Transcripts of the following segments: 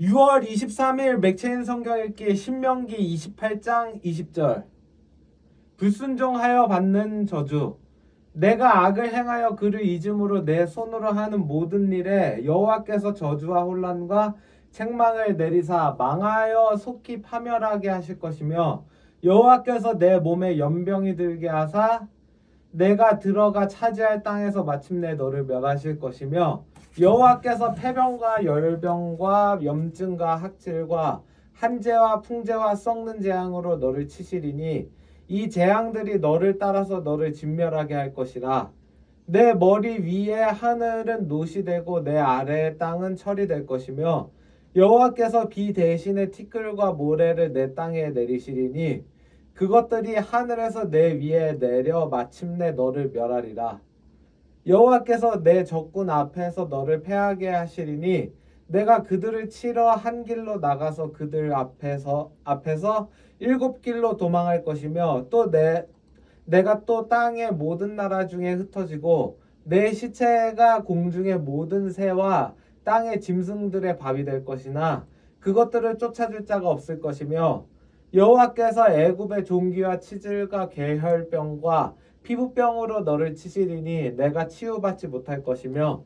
6월 23일 맥체인 성경 읽기 신명기 28장 20절. 불순종하여 받는 저주. 내가 악을 행하여 그를 잊음으로 내 손으로 하는 모든 일에 여호와께서 저주와 혼란과 책망을 내리사 망하여 속히 파멸하게 하실 것이며 여호와께서 내 몸에 연병이 들게 하사 내가 들어가 차지할 땅에서 마침내 너를 멸하실 것이며 여호와께서 폐병과 열병과 염증과 학질과 한재와 풍재와 썩는 재앙으로 너를 치시리니 이 재앙들이 너를 따라서 너를 진멸하게 할 것이라. 내 머리 위에 하늘은 노시 되고 내 아래의 땅은 철이 될 것이며 여호와께서 비 대신에 티끌과 모래를 내 땅에 내리시리니 그것들이 하늘에서 내 위에 내려 마침내 너를 멸하리라 여호와께서 내 적군 앞에서 너를 패하게 하시리니 내가 그들을 치러 한 길로 나가서 그들 앞에서 앞에서 일곱 길로 도망할 것이며 또 내 내가 또 땅의 모든 나라 중에 흩어지고 내 시체가 공중의 모든 새와 땅의 짐승들의 밥이 될 것이나 그것들을 쫓아줄 자가 없을 것이며 여호와께서 애굽의 종기와 치질과 계혈병과 피부병으로 너를 치시리니 내가 치유받지 못할 것이며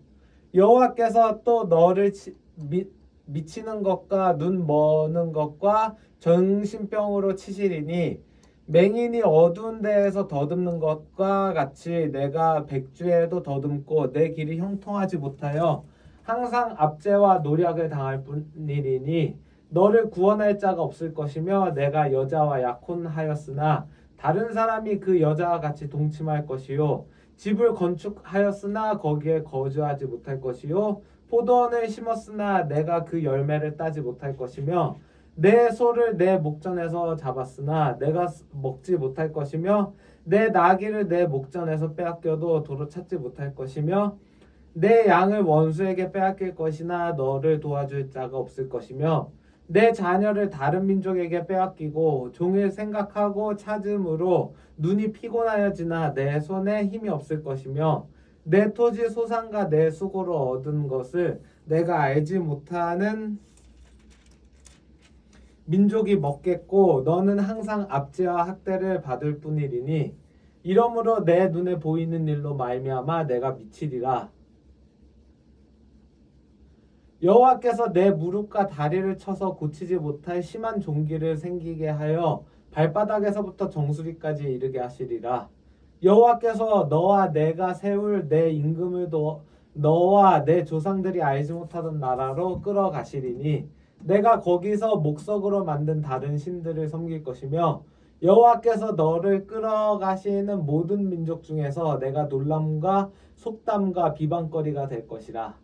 여호와께서 또 너를 치, 미, 미치는 것과 눈 머는 것과 정신병으로 치시리니 맹인이 어두운 데에서 더듬는 것과 같이 내가 백주에도 더듬고 내 길이 형통하지 못하여 항상 압제와 노력을 당할 뿐이리니 너를 구원할 자가 없을 것이며 내가 여자와 약혼하였으나 다른 사람이 그 여자와 같이 동침할 것이요. 집을 건축하였으나 거기에 거주하지 못할 것이요. 포도원을 심었으나 내가 그 열매를 따지 못할 것이며 내 소를 내 목전에서 잡았으나 내가 먹지 못할 것이며 내 나귀를 내 목전에서 빼앗겨도 도로 찾지 못할 것이며 내 양을 원수에게 빼앗길 것이나 너를 도와줄 자가 없을 것이며 내 자녀를 다른 민족에게 빼앗기고 종일 생각하고 찾음으로 눈이 피곤하여지나 내 손에 힘이 없을 것이며 내 토지 소산과 내 수고로 얻은 것을 내가 알지 못하는 민족이 먹겠고 너는 항상 압제와 학대를 받을 뿐이리니 이러므로 내 눈에 보이는 일로 말미암아 내가 미치리라 여호와께서 내 무릎과 다리를 쳐서 고치지 못할 심한 종기를 생기게 하여 발바닥에서부터 정수리까지 이르게 하시리라. 여호와께서 너와 내가 세울 내 임금을 도, 너와 내 조상들이 알지 못하던 나라로 끌어가시리니 내가 거기서 목석으로 만든 다른 신들을 섬길 것이며 여호와께서 너를 끌어가시는 모든 민족 중에서 내가 놀람과 속담과 비방거리가 될 것이라.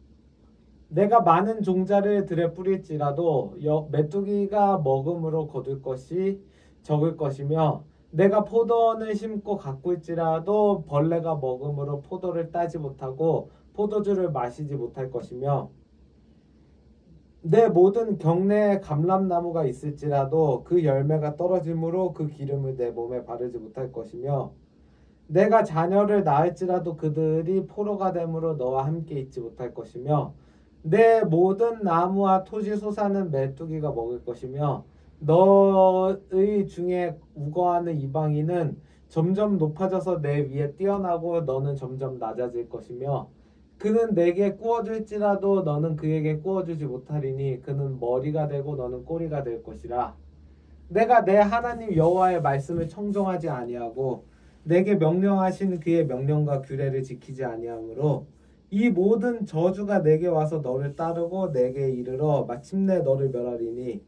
내가 많은 종자를 들에 뿌릴지라도 여, 메뚜기가 먹음으로 거둘 것이 적을 것이며 내가 포도원을 심고 가꿀지라도 벌레가 먹음으로 포도를 따지 못하고 포도주를 마시지 못할 것이며 내 모든 경내에 감람나무가 있을지라도 그 열매가 떨어짐으로 그 기름을 내 몸에 바르지 못할 것이며 내가 자녀를 낳을지라도 그들이 포로가 됨으로 너와 함께 있지 못할 것이며 내 모든 나무와 토지 소사는 메뚜기가 먹을 것이며 너의 중에 우거하는 이방인은 점점 높아져서 내 위에 뛰어나고 너는 점점 낮아질 것이며 그는 내게 꾸어줄지라도 너는 그에게 꾸어주지 못하리니 그는 머리가 되고 너는 꼬리가 될 것이라. 내가 내 하나님 여호와의 말씀을 청종하지 아니하고 내게 명령하신 그의 명령과 규례를 지키지 아니하므로 이 모든 저주가 내게 와서 너를 따르고 내게 이르러 마침내 너를 멸하리니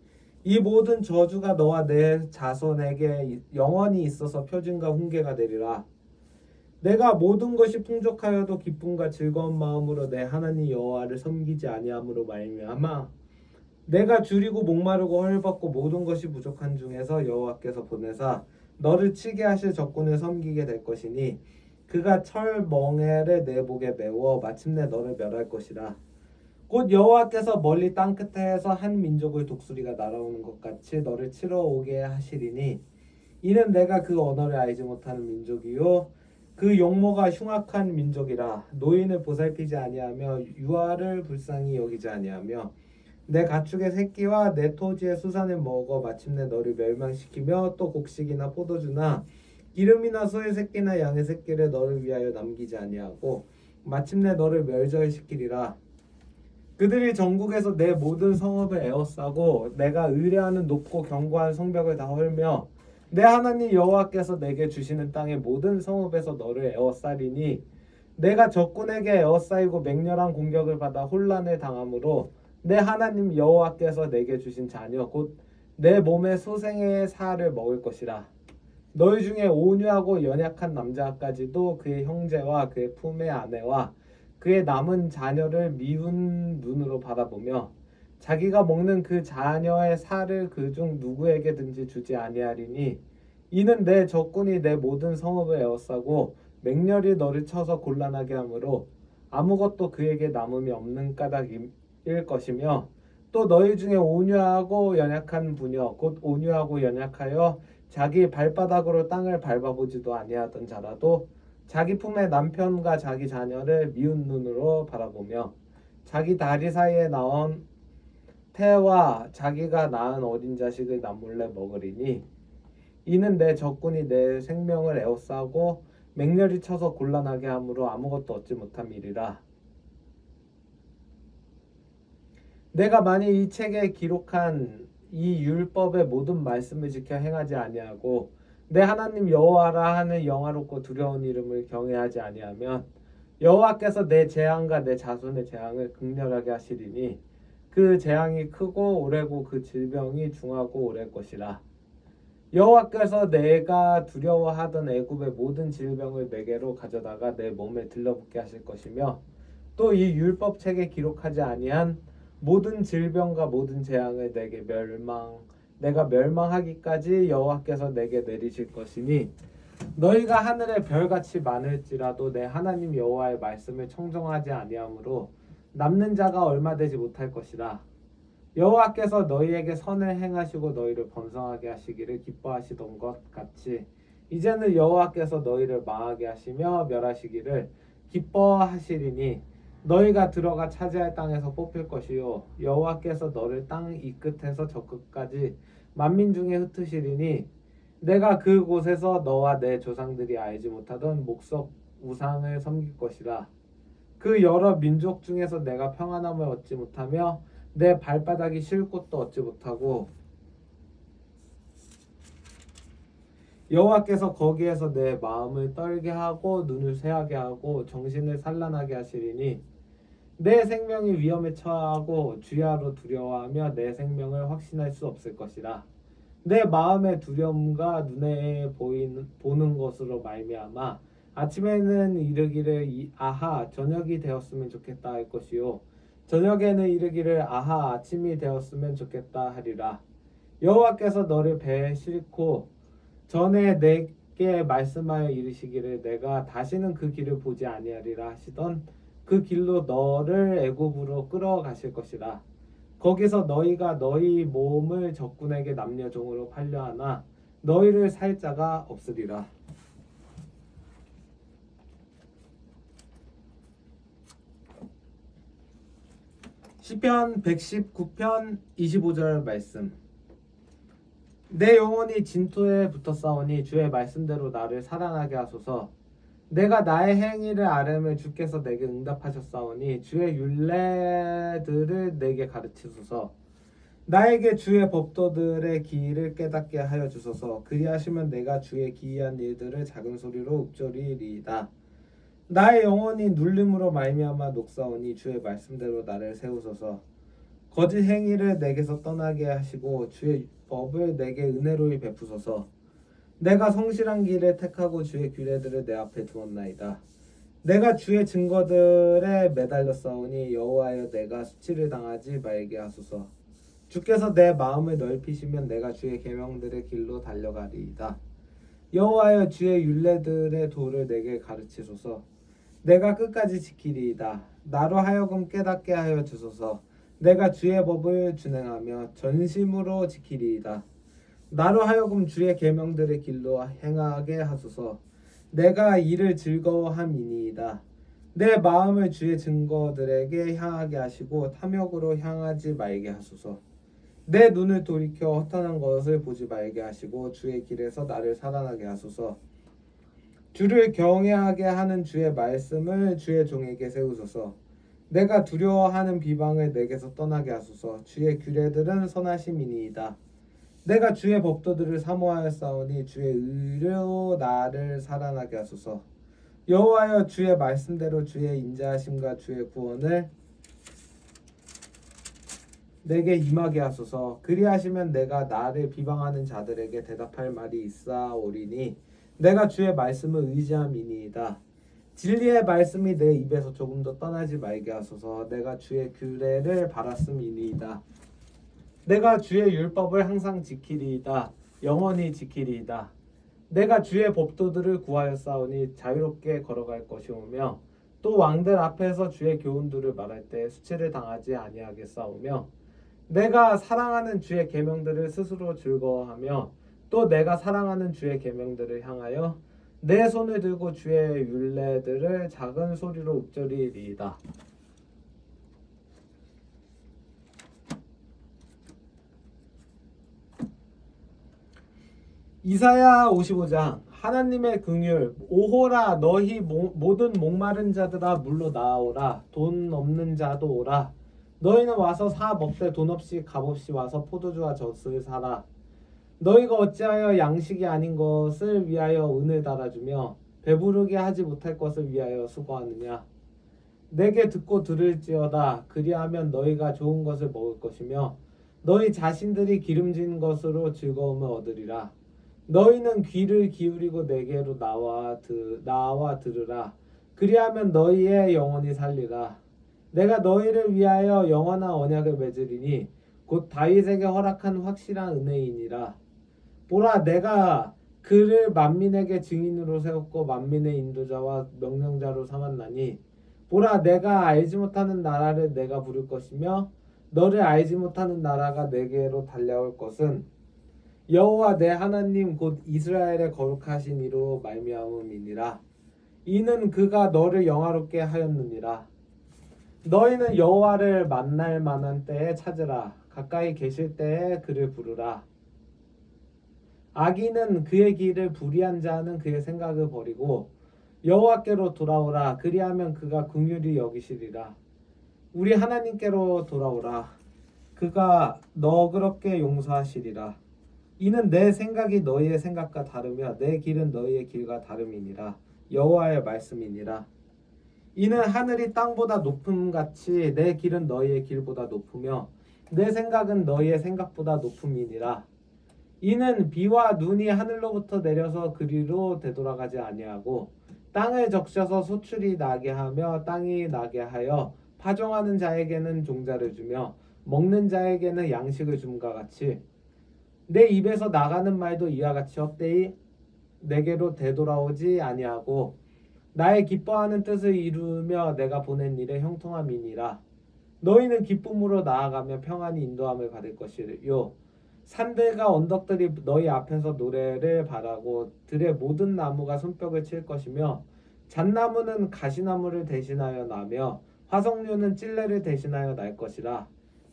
이 모든 저주가 너와 내 자손에게 영원히 있어서 표징과 훈계가 되리라. 내가 모든 것이 풍족하여도 기쁨과 즐거운 마음으로 내 하나님 여호와를 섬기지 아니함으로 말미암아 내가 줄이고 목마르고 헐벗고 모든 것이 부족한 중에서 여호와께서 보내사 너를 치게 하실 적군을 섬기게 될 것이니 그가 철 멍에를 내 목에 메워 마침내 너를 멸할 것이라. 곧 여호와께서 멀리 땅 끝에서 한 민족의 독수리가 날아오는 것 같이 너를 치러 오게 하시리니 이는 내가 그 언어를 알지 못하는 민족이요 그 용모가 흉악한 민족이라 노인을 보살피지 아니하며 유아를 불쌍히 여기지 아니하며 내 가축의 새끼와 내 토지의 수산을 먹어 마침내 너를 멸망시키며 또 곡식이나 포도주나 기름이나 소의 새끼나 양의 새끼를 너를 위하여 남기지 아니하고 마침내 너를 멸절시키리라. 그들이 전국에서 내 모든 성읍을 에워싸고 내가 의뢰하는 높고 견고한 성벽을 다 헐며 내 하나님 여호와께서 내게 주시는 땅의 모든 성읍에서 너를 에워싸리니 내가 적군에게 에워싸이고 맹렬한 공격을 받아 혼란을 당함으로 내 하나님 여호와께서 내게 주신 자녀 곧 내 몸의 소생의 살을 먹을 것이라 너희 중에 온유하고 연약한 남자까지도 그의 형제와 그의 품의 아내와 그의 남은 자녀를 미운 눈으로 바라보며 자기가 먹는 그 자녀의 살을 그 중 누구에게든지 주지 아니하리니 이는 내 적군이 내 모든 성읍을 에워싸고 맹렬히 너를 쳐서 곤란하게 하므로 아무것도 그에게 남음이 없는 까닭일 것이며 또 너희 중에 온유하고 연약한 부녀 곧 온유하고 연약하여 자기 발바닥으로 땅을 밟아보지도 아니하던 자라도 자기 품의 남편과 자기 자녀를 미운 눈으로 바라보며 자기 다리 사이에 나온 태와 자기가 낳은 어린 자식을 남몰래 먹으리니 이는 내 적군이 내 생명을 에워싸고 맹렬히 쳐서 곤란하게 함으로 아무것도 얻지 못함이리라 내가 만일 이 책에 기록한 이 율법의 모든 말씀을 지켜 행하지 아니하고 내 하나님 여호와라 하는 영화롭고 두려운 이름을 경외하지 아니하면 여호와께서 내 재앙과 내 자손의 재앙을 극렬하게 하시리니 그 재앙이 크고 오래고 그 질병이 중하고 오래 것이라. 여호와께서 내가 두려워하던 애굽의 모든 질병을 내게로 가져다가 내 몸에 들러붙게 하실 것이며 또 이 율법 책에 기록하지 아니한 모든 질병과 모든 재앙을 내게 멸망 내가 멸망하기까지 여호와께서 내게 내리실 것이니 너희가 하늘의 별같이 많을지라도 내 하나님 여호와의 말씀을 청정하지 아니하므로 남는 자가 얼마 되지 못할 것이라. 여호와께서 너희에게 선을 행하시고 너희를 번성하게 하시기를 기뻐하시던 것 같이 이제는 여호와께서 너희를 망하게 하시며 멸하시기를 기뻐하시리니 너희가 들어가 차지할 땅에서 뽑힐 것이요. 여호와께서 너를 땅 이 끝에서 저 끝까지 만민 중에 흩으시리니 내가 그곳에서 너와 내 조상들이 알지 못하던 목석 우상을 섬길 것이라. 그 여러 민족 중에서 내가 평안함을 얻지 못하며 내 발바닥이 쉴 곳도 얻지 못하고 여호와께서 거기에서 내 마음을 떨게 하고 눈을 쇠하게 하고 정신을 산란하게 하시리니 내 생명이 위험에 처하고 주야로 두려워하며 내 생명을 확신할 수 없을 것이라. 내 마음의 두려움과 눈에 보이는 보는 것으로 말미암아 아침에는 이르기를 이- 아하 저녁이 되었으면 좋겠다 할 것이요. 저녁에는 이르기를 아하 아침이 되었으면 좋겠다 하리라. 여호와께서 너를 배에 싣고 전에 내게 말씀하여 이르시기를 내가 다시는 그 길을 보지 아니하리라 하시던 그 길로 너를 애굽으로 끌어가실 것이라. 거기서 너희가 너희 몸을 적군에게 남녀 종으로 팔려 하나 너희를 살 자가 없으리라. 시편 119편 25절 말씀 내 영혼이 진토에 붙어 싸우니 주의 말씀대로 나를 살아나게 하소서. 내가 나의 행위를 아뢰며 주께서 내게 응답하셨사오니 주의 율례들을 내게 가르치소서. 나에게 주의 법도들의 기를 깨닫게 하여 주소서. 그리하시면 내가 주의 기이한 일들을 작은 소리로 읊조리리이다. 나의 영혼이 눌림으로 말미암아 녹사오니 주의 말씀대로 나를 세우소서 거짓 행위를 내게서 떠나게 하시고 주의 법을 내게 은혜로이 베푸소서. 내가 성실한 길을 택하고 주의 규례들을 내 앞에 두었나이다. 내가 주의 증거들에 매달려 싸우니 여호와여 내가 수치를 당하지 말게 하소서. 주께서 내 마음을 넓히시면 내가 주의 계명들의 길로 달려가리이다. 여호와여 주의 율례들의 도를 내게 가르치소서. 내가 끝까지 지키리이다. 나로 하여금 깨닫게 하여 주소서 내가 주의 법을 준행하며 전심으로 지키리이다 나로 하여금 주의 계명들의 길로 행하게 하소서 내가 이를 즐거워함이니이다 내 마음을 주의 증거들에게 향하게 하시고 탐욕으로 향하지 말게 하소서. 내 눈을 돌이켜 허탄한 것을 보지 말게 하시고 주의 길에서 나를 살아나게 하소서. 주를 경외하게 하는 주의 말씀을 주의 종에게 세우소서. 내가 두려워하는 비방을 내게서 떠나게 하소서. 주의 규례들은 선하심이니이다. 내가 주의 법도들을 사모하였사오니 주의 의로 나를 살아나게 하소서. 여호와여 주의 말씀대로 주의 인자하심과 주의 구원을 내게 임하게 하소서. 그리하시면 내가 나를 비방하는 자들에게 대답할 말이 있사오리니 내가 주의 말씀을 의지함이니이다. 진리의 말씀이 내 입에서 조금도 떠나지 말게 하소서. 내가 주의 규례를 바랐음이니이다. 내가 주의 율법을 항상 지키리이다. 영원히 지키리이다. 내가 주의 법도들을 구하였사오니 자유롭게 걸어갈 것이오며 또 왕들 앞에서 주의 교훈들을 말할 때 수치를 당하지 아니하겠사오며 내가 사랑하는 주의 계명들을 스스로 즐거워하며 또 내가 사랑하는 주의 계명들을 향하여 내 손을 들고 주의 율례들을 작은 소리로 읊조리리이다. 이사야 55장 하나님의 긍휼 오호라 너희 모, 모든 목마른 자들아 물로 나오라 돈 없는 자도 오라 너희는 와서 사업 없되 돈 없이 값 없이 와서 포도주와 젖을 사라 너희가 어찌하여 양식이 아닌 것을 위하여 은을 달아주며 배부르게 하지 못할 것을 위하여 수고하느냐 내게 듣고 들을지어다 그리하면 너희가 좋은 것을 먹을 것이며 너희 자신들이 기름진 것으로 즐거움을 얻으리라 너희는 귀를 기울이고 내게로 나와 드, 나와 들으라. 그리하면 너희의 영혼이 살리라. 내가 너희를 위하여 영원한 언약을 맺으리니 곧 다윗에게 허락한 확실한 은혜이니라. 보라 내가 그를 만민에게 증인으로 세웠고 만민의 인도자와 명령자로 삼았나니 보라 내가 알지 못하는 나라를 내가 부를 것이며 너를 알지 못하는 나라가 내게로 달려올 것은 여호와 내 하나님 곧 이스라엘의 거룩하신 이로 말미암음이니라. 이는 그가 너를 영화롭게 하였느니라. 너희는 여호와를 만날 만한 때에 찾으라. 가까이 계실 때에 그를 부르라 악인은 그의 길을 불의한 자는 그의 생각을 버리고 여호와께로 돌아오라. 그리하면 그가 긍휼히 여기시리라. 우리 하나님께로 돌아오라. 그가 너그럽게 용서하시리라. 이는 내 생각이 너희의 생각과 다르며 내 길은 너희의 길과 다름이니라. 여호와의 말씀이니라. 이는 하늘이 땅보다 높음 같이 내 길은 너희의 길보다 높으며 내 생각은 너희의 생각보다 높음이니라 이는 비와 눈이 하늘로부터 내려서 그리로 되돌아가지 아니하고 땅을 적셔서 소출이 나게 하며 땅이 나게 하여 파종하는 자에게는 종자를 주며 먹는 자에게는 양식을 줌과 같이 내 입에서 나가는 말도 이와 같이 헛되이 내게로 되돌아오지 아니하고 나의 기뻐하는 뜻을 이루며 내가 보낸 일에 형통함이니라. 너희는 기쁨으로 나아가며 평안히 인도함을 받을 것이요 산들과 언덕들이 너희 앞에서 노래를 바라고 들의 모든 나무가 손뼉을 칠 것이며 잣나무는 가시나무를 대신하여 나며 화석류는 찔레를 대신하여 날 것이라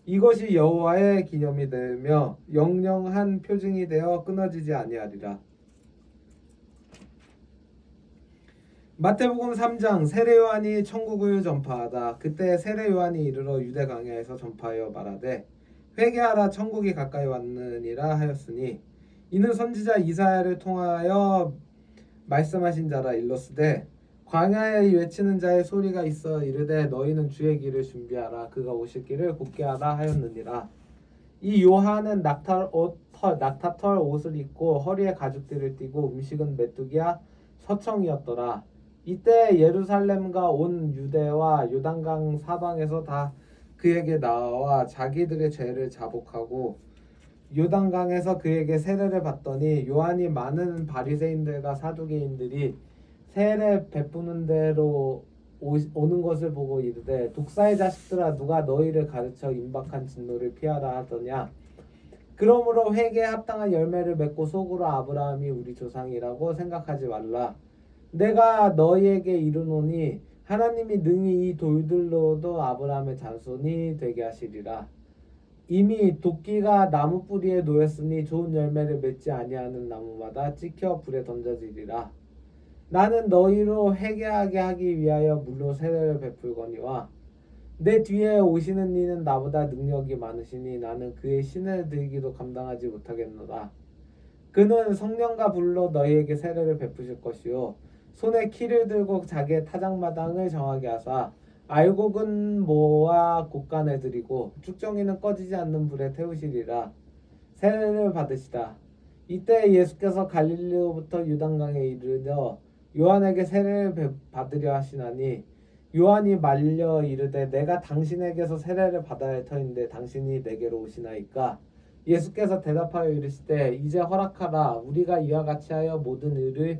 이것이 여호와의 기념이 되며 영영한 표징이 되어 끊어지지 아니하리라. 마태복음 3장 세례 요한이 천국을 전파하다 그때 세례 요한이 이르러 유대 강야에서 전파하여 말하되 회개하라 천국이 가까이 왔느니라 하였으니 이는 선지자 이사야를 통하여 말씀하신 자라 일렀으되 광야에 외치는 자의 소리가 있어 이르되 너희는 주의 길을 준비하라 그가 오실 길을 곧게 하라 하였느니라. 이 요한은 낙타 옷 털, 낙타털 옷을 입고 허리에 가죽띠를 띠고 음식은 메뚜기야 서청이었더라. 이때 예루살렘과 온 유대와 요단강 사방에서 다 그에게 나와 자기들의 죄를 자복하고 요단강에서 그에게 세례를 받더니 요한이 많은 바리새인들과 사두개인들이 세례 베푸는 대로 오, 오는 것을 보고 이르되 독사의 자식들아 누가 너희를 가르쳐 임박한 진노를 피하라 하더냐? 그러므로 회개에 합당한 열매를 맺고 속으로 아브라함이 우리 조상이라고 생각하지 말라. 내가 너희에게 이르노니 하나님이 능히 이 돌들로도 아브라함의 잔손이 되게 하시리라. 이미 도끼가 나무 뿌리에 놓였으니 좋은 열매를 맺지 아니하는 나무마다 찍혀 불에 던져지리라. 나는 너희로 회개하게 하기 위하여 물로 세례를 베풀거니와 내 뒤에 오시는 이는 나보다 능력이 많으시니 나는 그의 신을 들기도 감당하지 못하겠노라. 그는 성령과 불로 너희에게 세례를 베푸실 것이요 손에 키를 들고 자기의 타작마당을 정하게 하사 알곡은 모아 곡간에 들이고 쭉정이는 꺼지지 않는 불에 태우시리라. 세례를 받으시다. 이때 예수께서 갈릴리로부터 유단강에 이르러 요한에게 세례를 베- 받으려 하시나니 요한이 말려 이르되 내가 당신에게서 세례를 받아야 할 터인데 당신이 내게로 오시나이까? 예수께서 대답하여 이르시되 이제 허락하라. 우리가 이와 같이 하여 모든 일을